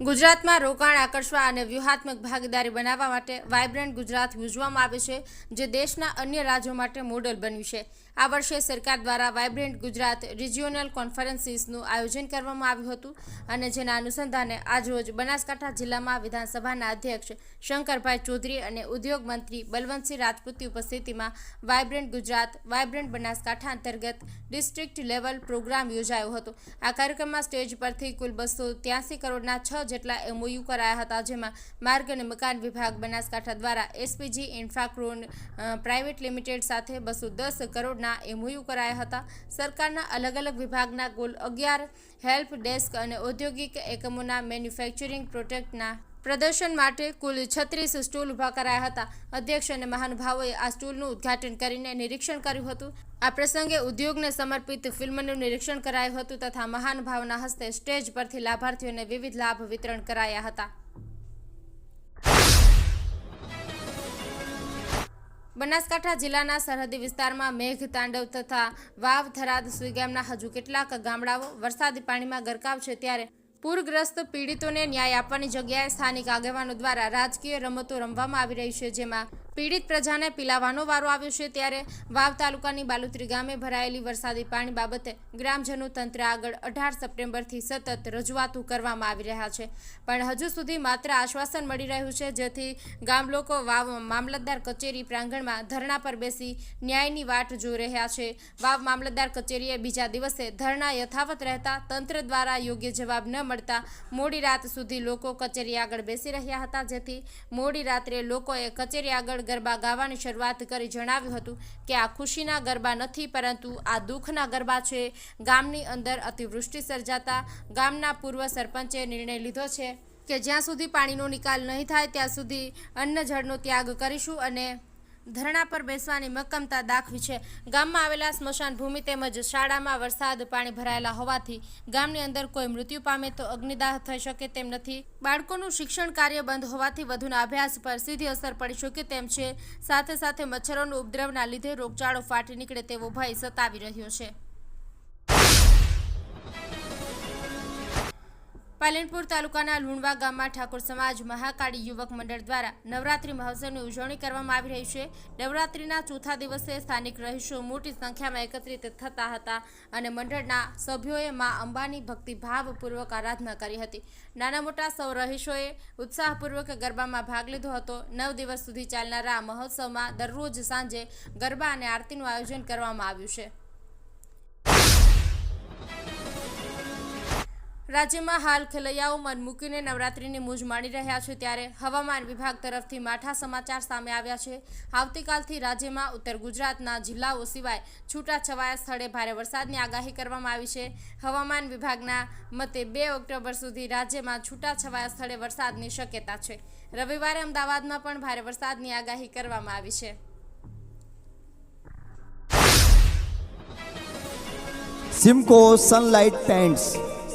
ગુજરાતમાં રોકાણ આકર્ષવા અને વ્યૂહાત્મક ભાગીદારી બનાવવા માટે વાઇબ્રન્ટ ગુજરાત યોજવામાં આવે છે, જે દેશના અન્ય રાજ્યો માટે મોડલ બન્યું છે. આ વર્ષે સરકાર દ્વારા વાઇબ્રન્ટ ગુજરાત રિજિયોનલ કોન્ફરન્સીસનું આયોજન કરવામાં આવ્યું હતું અને જેના અનુસંધાને આજરોજ બનાસકાંઠા જિલ્લામાં વિધાનસભાના અધ્યક્ષ શંકરભાઈ ચૌધરી અને ઉદ્યોગ મંત્રી બલવંતસિંહ રાજપૂતની ઉપસ્થિતિમાં વાઇબ્રન્ટ ગુજરાત વાઇબ્રન્ટ બનાસકાંઠા અંતર્ગત ડિસ્ટ્રિક્ટ લેવલ પ્રોગ્રામ યોજાયો હતો. આ કાર્યક્રમમાં સ્ટેજ પરથી કુલ બસો ત્યાસી કરોડના છ જેટલા એમઓયુ કરાયા હતા, જેમાં માર્ગ અને મકાન વિભાગ બનાસકાંઠા દ્વારા એસપીજી ઇન્ફ્રાક્રોન પ્રાઇવેટ લિમિટેડ સાથે બસો દસ કરોડના એમઓયુ કરાયા હતા. સરકારના અલગ અલગ વિભાગના કુલ અગિયાર હેલ્પ ડેસ્ક અને ઔદ્યોગિક એકમોના મેન્યુફેક્ચરિંગ પ્રોડક્ટના પ્રદર્શન માટે કુલ છત્રીસ સ્ટૂલ ઊભા કરાયા હતા. અધ્યક્ષ અને મહાનુભાવોએ આ સ્ટૂલનું ઉદ્ઘાટન કરીને નિરીક્ષણ કર્યું હતું. આ પ્રસંગે ઉદ્યોગને સમર્પિત ફિલ્મનું નિરીક્ષણ કરાયું હતું તથા મહાનુભાવના હસ્તે સ્ટેજ પરથી લાભાર્થીઓને વિવિધ લાભ વિતરણ કરાયા હતા. બનાસકાંઠા જિલ્લાના સરહદી વિસ્તારમાં મેઘ તાંડવ તથા વાવ થરાદ સુઈગામના હજુ કેટલાક ગામડાઓ વરસાદી પાણીમાં ગરકાવ છે ત્યારે પૂરગ્રસ્ત પીડિતોને ન્યાય આપવાની જગ્યાએ સ્થાનિક આગેવાનો દ્વારા રાજકીય રમતો રમવામાં આવી રહી છે, જેમાં પીડિત પ્રજાને પીલાવાનો વારો આવ્યો છે ત્યારે વાવ તાલુકાની બાલુત્રી ગામે ભરાયેલી વરસાદી પાણી બાબતે ગ્રામજનો તંત્ર આગળ અઢાર સપ્ટેમ્બરથી સતત રજૂઆતો કરવામાં આવી રહ્યા છે. પણ હજુ સુધી માત્ર આશ્વાસન મળી રહ્યું છે, જેથી ગામ લોકો વાવ મામલતદાર કચેરી પ્રાંગણમાં ધરણા પર બેસી ન્યાયની વાટ જોઈ રહ્યા છે. વાવ મામલતદાર કચેરીએ બીજા દિવસે ધરણા યથાવત રહેતા તંત્ર દ્વારા યોગ્ય જવાબ ન મળતા મોડી રાત સુધી લોકો કચેરી આગળ બેસી રહ્યા હતા, જેથી મોડી રાત્રે લોકોએ કચેરી આગળ ગરબા ગાવાની શરૂઆત કરી જણાવ્યું હતું કે આ ખુશીના ગરબા નથી, પરંતુ આ દુઃખના ગરબા છે. ગામની અંદર અતિવૃષ્ટિ સર્જાતા ગામના પૂર્વ સરપંચે નિર્ણય લીધો છે કે જ્યાં સુધી પાણીનો નિકાલ નહીં થાય, ત્યાં સુધી અન્ન જળનો ત્યાગ કરીશું અને ધરણા પર બેસવાની મક્કમતા દાખવી છે. ગામમાં આવેલા સ્મશાન ભૂમિ તેમજ શાળામાં વરસાદ પાણી ભરાયેલા હોવાથી ગામની અંદર કોઈ મૃત્યુ પામે તો અગ્નિદાહ થઈ શકે તેમ નથી. બાળકોનું શિક્ષણ કાર્ય બંધ હોવાથી વધુના અભ્યાસ પર સીધી અસર પડી શકે તેમ છે. સાથે સાથે મચ્છરોનું ઉપદ્રવના લીધે રોગચાળો ફાટી નીકળે તેવો ભય સતાવી રહ્યો છે. પાલનપુર તાલુકાના લુણવા ગામમાં ઠાકોર સમાજ મહાકાળી યુવક મંડળ દ્વારા નવરાત્રી મહોત્સવની ઉજવણી કરવામાં આવી રહી છે. નવરાત્રીના ચોથા દિવસે સ્થાનિક રહીશો મોટી સંખ્યામાં એકત્રિત થતા હતા અને મંડળના સભ્યોએ મા અંબાની ભક્તિભાવપૂર્વક આરાધના કરી હતી. નાના મોટા સૌ રહીશોએ ઉત્સાહપૂર્વક ગરબામાં ભાગ લીધો હતો. નવ દિવસ સુધી ચાલનારા આ મહોત્સવમાં દરરોજ સાંજે ગરબા અને આરતીનું આયોજન કરવામાં આવ્યું છે. રાજ્યમાં હાલ ખેલૈયાઓ મન મૂકીને નવરાત્રિની મૂજ માણી રહ્યા છે ત્યારે હવામાન વિભાગ તરફથી માઠા સમાચાર સામે આવ્યા છે. આવતીકાલથી રાજ્યમાં ઉત્તર ગુજરાતના જિલ્લાઓ સિવાય છૂટાછવાયા સ્થળે ભારે વરસાદની આગાહી કરવામાં આવી છે. હવામાન વિભાગના મતે બે ઓક્ટોબર સુધી રાજ્યમાં છૂટાછવાયા સ્થળે વરસાદની શક્યતા છે. રવિવારે અમદાવાદમાં પણ ભારે વરસાદની આગાહી કરવામાં આવી છે. Simco Sunlight Paints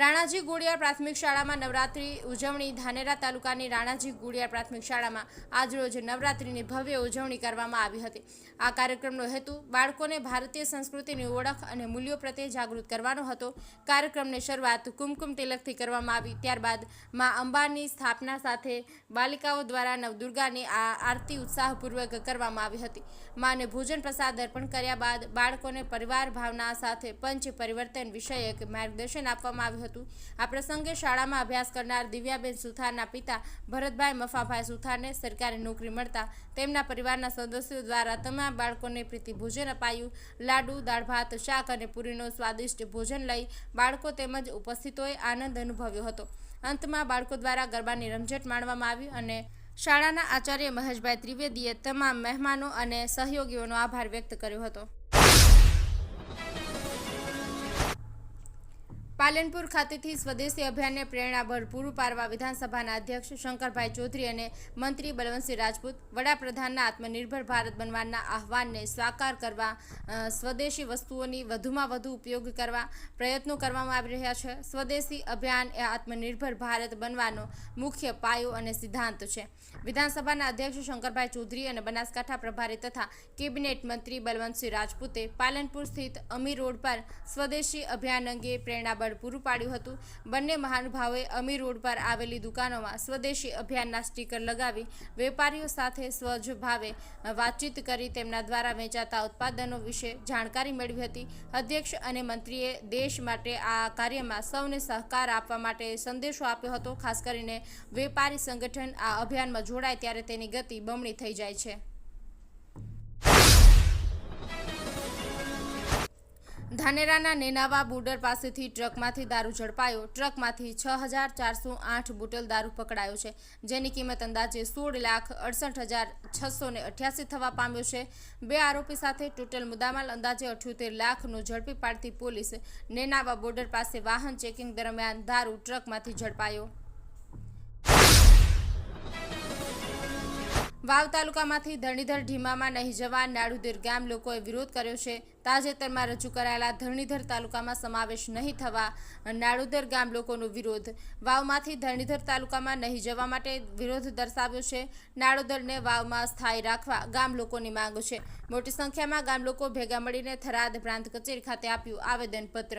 Ranaji Goliyar પ્રાથમિક શાળામાં નવરાત્રી ઉજવણી ધાનેરા તાલુકાની રાણાજી ગોળિયાર પ્રાથમિક શાળામાં આજરોજ નવરાત્રીની ભવ્ય ઉજવણી કરવામાં આવી હતી. આ કાર્યક્રમનો હેતુ બાળકોને ભારતીય સંસ્કૃતિની ઓળખ અને મૂલ્યો પ્રત્યે જાગૃત કરવાનો હતો. કાર્યક્રમની શરૂઆત કુમકુમ તિલકથી કરવામાં આવી. ત્યારબાદ મા અંબાની સ્થાપના સાથે બાલિકાઓ દ્વારા નવદુર્ગાની આ આરતી ઉત્સાહપૂર્વક કરવામાં આવી હતી. માને ભોજન પ્રસાદ અર્પણ કર્યા બાદ બાળકોને પરિવાર ભાવના સાથે પંચ પરિવર્તન વિષયક માર્ગદર્શન આપવામાં આવ્યું હતું. આ પ્રસંગે શાળામાં અભ્યાસ કરનાર દિવ્યાબેન સુથારના પિતા ભરતભાઈ મફાભાઈ સુથારને સરકારી નોકરી મળતા તેમના પરિવારના સદસ્યો દ્વારા તમામ બાળકોને પ્રીતિ ભોજન અપાયું. લાડુ, દાળ ભાત, શાક અને પૂરીનો સ્વાદિષ્ટ ભોજન લઈ બાળકો તેમજ ઉપસ્થિતોએ આનંદ અનુભવ્યો હતો. અંતમાં બાળકો દ્વારા ગરબાની રમઝટ માણવામાં આવી અને શાળાના આચાર્ય મહેશભાઈ ત્રિવેદીએ તમામ મહેમાનો અને સહયોગીઓનો આભાર વ્યક્ત કર્યો હતો. પાલનપુર ખાતેથી સ્વદેશી અભિયાનને પ્રેરણાભર પૂરું પાડવા વિધાનસભાના અધ્યક્ષ શંકરભાઈ ચૌધરી અને મંત્રી બલવંતસિંહ રાજપૂત, વડાપ્રધાનના આત્મનિર્ભર ભારત બનવાના આહવાનને સાકાર કરવા સ્વદેશી વસ્તુઓની વધુમાં વધુ ઉપયોગ કરવા પ્રયત્નો કરવામાં આવી રહ્યા છે. સ્વદેશી અભિયાન એ આત્મનિર્ભર ભારત બનવાનો મુખ્ય પાયો અને સિદ્ધાંત છે. વિધાનસભાના અધ્યક્ષ શંકરભાઈ ચૌધરી અને બનાસકાંઠા પ્રભારી તથા કેબિનેટ મંત્રી બલવંતસિંહ રાજપૂતે પાલનપુર સ્થિત અમી રોડ પર સ્વદેશી અભિયાન અંગે પ્રેરણાબળ પૂરું પાડ્યું હતું. બંને મહાનુભાવોએ અમીર રોડ પર આવેલી દુકાનોમાં સ્વદેશી અભિયાનના સ્ટીકર લગાવી વેપારીઓ સાથે સ્વજ ભાવે વાતચીત કરી તેમના દ્વારા વેચાતા ઉત્પાદનો વિશે જાણકારી મેળવી હતી. અધ્યક્ષ અને મંત્રીએ દેશ માટે આ કાર્યમાં સૌને સહકાર આપવા માટે સંદેશો આપ્યો હતો. ખાસ કરીને વેપારી સંગઠન આ અભિયાનમાં જોડાય ત્યારે તેની ગતિ બમણી થઈ જાય છે. ધાનેરાના નેનાવા બોર્ડર પાસેથી ટ્રકમાંથી દારૂ ઝડપાયો. ટ્રકમાંથી છ હજાર ચારસો આઠ બોટલ દારૂ પકડાયો છે, જેની કિંમત અંદાજે સોળ લાખ અડસઠ હજાર છસો ને અઠ્યાસી થવા પામ્યો છે. બે આરોપી સાથે ટોટલ મુદ્દામાલ અંદાજે અઠ્યોતેર લાખનો ઝડપી પાડતી પોલીસ નેનાવા બોર્ડર પાસે વાહન ચેકિંગ દરમિયાન દારૂ ટ્રકમાંથી ઝડપાયો. વાવ તાલુકામાંથી ધરણીધર ઢીમામાં નહીં જવા નાડુદેર ગામ લોકોએ વિરોધ કર્યો છે. તાજેતરમાં રજૂ કરાયેલા ધરણીધર તાલુકામાં સમાવેશ નહીં થવા નાડુદર ગામ લોકોનો વિરોધ. વાવમાંથી ધરણીધર તાલુકામાં નહીં જવા માટે વિરોધ દર્શાવ્યો છે. નાડોદરને વાવમાં સ્થાયી રાખવા ગામ લોકોની માંગ છે. મોટી સંખ્યામાં ગામ લોકો ભેગા મળીને થરાદ પ્રાંત કચેરી ખાતે આપ્યું આવેદનપત્ર.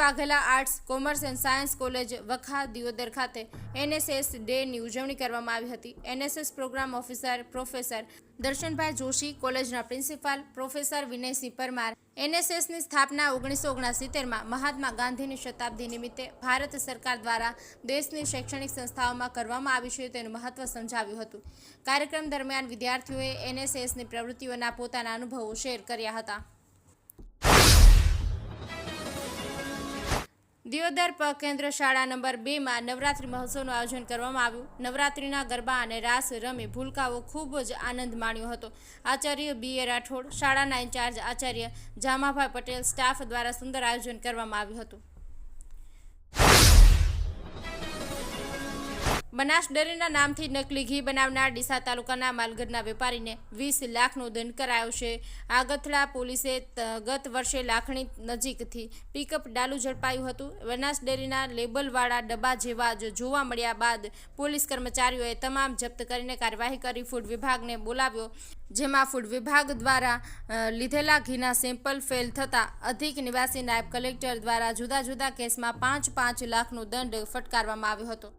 Vaghela arts, commerce and science college Vakha Deodar ખાતે એનએસએસ ડેની ઉજવણી કરવામાં આવી હતી. N S S program officer professor Darshanbhai Joshi, કોલેજના પ્રિન્સિપાલ પ્રોફેસર વિનયસિંહ પરમાર, એનએસએસની સ્થાપના ઓગણીસો ઓગણસિત્તેરમાં મહાત્મા ગાંધીની શતાબ્દી નિમિત્તે ભારત સરકાર દ્વારા દેશની શૈક્ષણિક સંસ્થાઓમાં કરવામાં આવી છે તેનું મહત્વ સમજાવ્યું હતું. કાર્યક્રમ દરમિયાન વિદ્યાર્થીઓએ એનએસએસની પ્રવૃત્તિઓના પોતાના અનુભવો શેર કર્યા હતા. દિયોદર કેન્દ્ર શાળા નંબર બેમાં નવરાત્રિ મહોત્સવનું આયોજન કરવામાં આવ્યું. નવરાત્રિના ગરબા અને રાસ રમી ભૂલકાઓ ખૂબ જ આનંદ માણ્યો હતો. આચાર્ય બી એ રાઠોડ, શાળાના ઇન્ચાર્જ આચાર્ય જામાભાઈ પટેલ સ્ટાફ દ્વારા સુંદર આયોજન કરવામાં આવ્યું હતું. બનાસ ડેરીના નામથી નકલી ઘી બનાવનાર ડીસા તાલુકાના માલગઢના વેપારીને વીસ લાખનો દંડ કરાયો છે. આગથળા પોલીસે ગત વર્ષે લાખણી નજીકથી પિકઅપ ડાલુ ઝડપાયું હતું. બનાસ ડેરીના લેબલવાળા ડબ્બા જેવા જ જોવા મળ્યા બાદ પોલીસ કર્મચારીઓએ તમામ જપ્ત કરીને કાર્યવાહી કરી ફૂડ વિભાગને બોલાવ્યો, જેમાં ફૂડ વિભાગ દ્વારા લીધેલા ઘીના સેમ્પલ ફેલ થતાં અધિક નિવાસી નાયબ કલેક્ટર દ્વારા જુદા જુદા કેસમાં પાંચ પાંચ લાખનો દંડ ફટકારવામાં આવ્યો હતો.